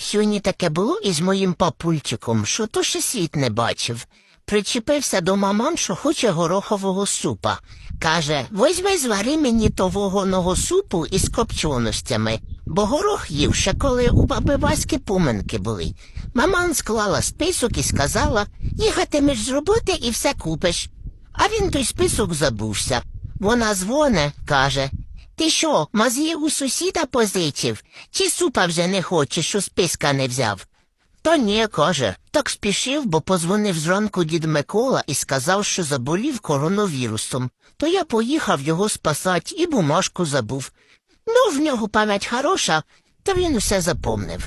Сьогодні таке було із моїм папульчиком, що то ще світ не бачив. Причепився до маман, що хоче горохового супа. Каже, возьми звари мені того гоного супу із копченостями, бо горох їв ще коли у баби Васьки поминки були. Маман склала список і сказала, їхатимеш з роботи і все купиш. А він той список забувся. Вона дзвоне, каже, ти що, маз'є у сусіда позичив? Чи супа вже не хочеш, що списка не взяв? Та ні, каже, так спішив, бо позвонив зранку дід Микола і сказав, що заболів коронавірусом. То я поїхав його спасать і бумажку забув. Ну, в нього пам'ять хороша, то він усе запомнив.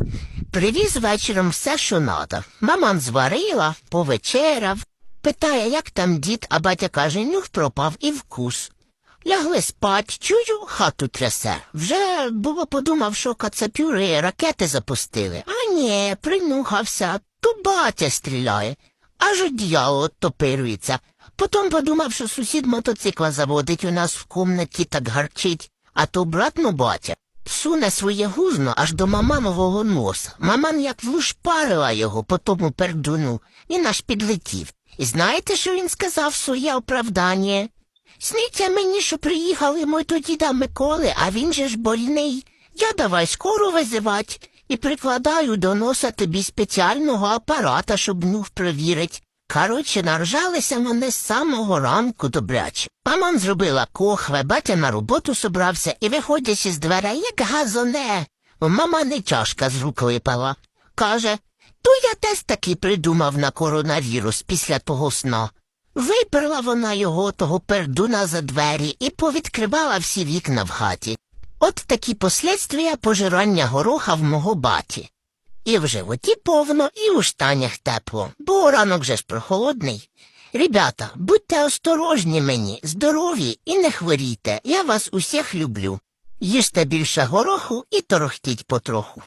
Привіз вечором все, що надо. Маман зварила, повечеряв. Питає, як там дід, а батя каже, нюх пропав і вкус. Лягли спать, чую, хату трясе. Вже було подумав, що кацапюри ракети запустили. А ні, принюхався, то батя стріляє. Аж одіяло топирується. Потім подумав, що сусід мотоцикла заводить у нас в комнаті так гарчить, а то братно батя. Суне своє гузно аж до маманового носа. Маман як влушпарила його по тому пердуну, він аж підлетів. І знаєте, що він сказав своє оправдання? Сниться мені, що приїхали мой до діда Миколи, а він же ж больний. Я давай скоро визивать і прикладаю до носа тобі спеціального апарата, щоб нюх провірить. Коротше, наржалися мене з самого ранку добряче. Маман зробила кохве, батя на роботу собрався і, виходячи з дверей, як газоне. Мама не чашка з рук випала. Каже, то я теж таки придумав на коронавірус після того сна. Виперла вона його того пердуна за двері і повідкривала всі вікна в хаті. От такі послідствія пожирання гороха в мого баті. І в животі повно, і у штанях тепло, бо ранок же ж прохолодний. Ребята, будьте осторожні мені, здорові і не хворійте, я вас усіх люблю. Їжте більше гороху і торохтіть потроху.